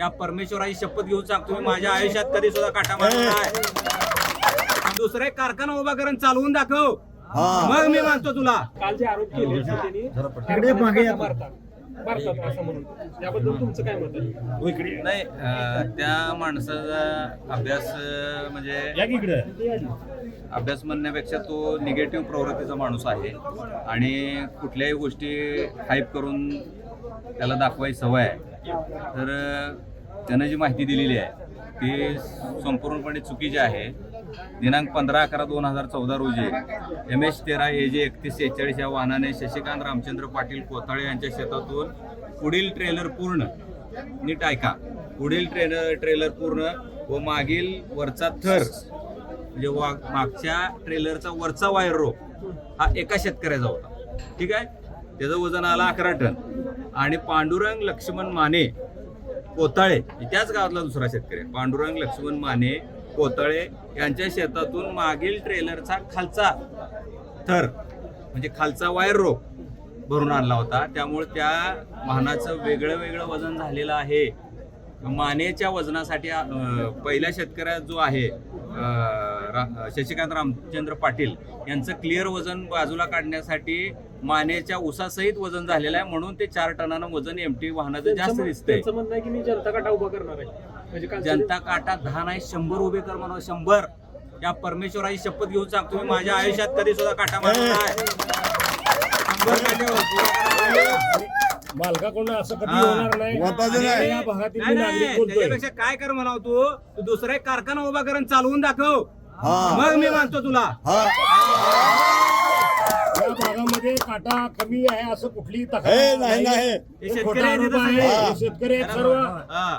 या परमेश्वराची शपथ घेऊन सांगतो मी माझ्या आयुष्यात कधी सुद्धा काटा मारला नाही. दुसरा एक कारखाना उभा करून चालवून दाखव. मग मी मानतो तुला. काल जे आरोप केले त्यांनी. कारखाना मारतात मारतात असं म्हणून. याबद्दल तुमचं काय मत आहे? नाही त्या माणसाचा अभ्यास म्हणजे अभ्यास म्हणण्यापेक्षा तो निगेटिव्ह प्रवृत्तीचा माणूस आहे. आणि कुठल्याही गोष्टी हाईप करून त्याला दाखवायची सवय आहे. तर त्यानं जी माहिती दिलेली आहे ती संपूर्णपणे चुकीची आहे. दिनांक पंधरा अकरा दोन हजार चौदा रोजी एम एच तेरा ए जे एकतीस सेहेचाळीस या वाहनाने शशिकांत रामचंद्र पाटील कोथाळे यांच्या शेतातून पुढील ट्रेलर पूर्ण नीट ऐका पुढील ट्रेलर ट्रेलर पूर्ण व मागील वरचा थर म्हणजे वा मागच्या ट्रेलरचा वरचा वायर रोप हा एका शेतकऱ्याचा होता. ठीक आहे? त्याचं वजन आलं अकरा टन. आणि पांडुरंग लक्ष्मण माने कोताळे त्याच गावातला दुसरा शेतकरी आहे. पांडुरंग लक्ष्मण माने कोताळे यांच्या शेतातून मागील ट्रेलरचा खालचा थर म्हणजे खालचा वायर रोप भरून आणला होता त्यामुळे त्या वाहनाचं वेगळं वेगळं वजन झालेलं आहे मानेच्या वजनासाठी पहिल्या शेतकऱ्या जो आहे रा- शशिकांत रामचंद्र पाटील यांचं क्लिअर वजन बाजूला काढण्यासाठी मानेच्या उसासहित वजन झालेलं आहे म्हणून ते चार टनानं वजन एमटी वाहनाचं जास्त दिसतंय. त्यांचं म्हणणं आहे की मी जनता काटा उभा करणार आहे. म्हणजे काल जनता काटा दहा नाही शंभर उभे कर म्हणून शंभर. या परमेश्वराची शपथ घेऊन सांगतो मी माझ्या आयुष्यात कधी सुद्धा काटा मारला नाही शंभर काटे उभे करायला मालकाकडून असं कधी हा. होणार नाही. वाटायचं आणि नाही. या भागातील नाही, मी नाही, नागरिक बोलतोय. त्याच्यापेक्षा काय कर म्हणाव तू? तू दुसरा एक कारखाना उभा करून चालवून दाखव. हा. मग मी मानतो तुला. हा. या भागामध्ये काटा कमी आहे असं कुठलीही हे तक्रार नाही. हे खोटा आरोप आहे. हे शेतकरी आहेत सर्व. हा.